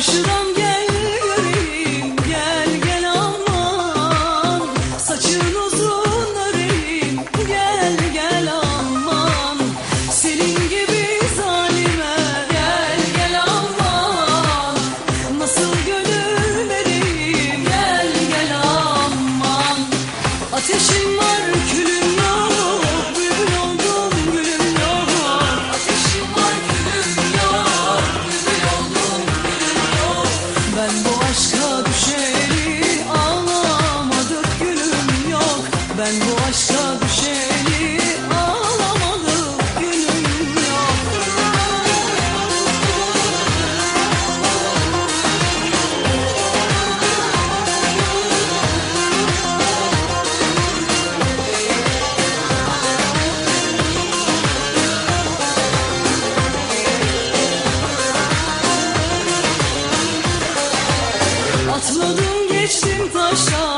should I? Ben bu aşka düşeli ağlamadım günüm yok. Atladım geçtim taşa.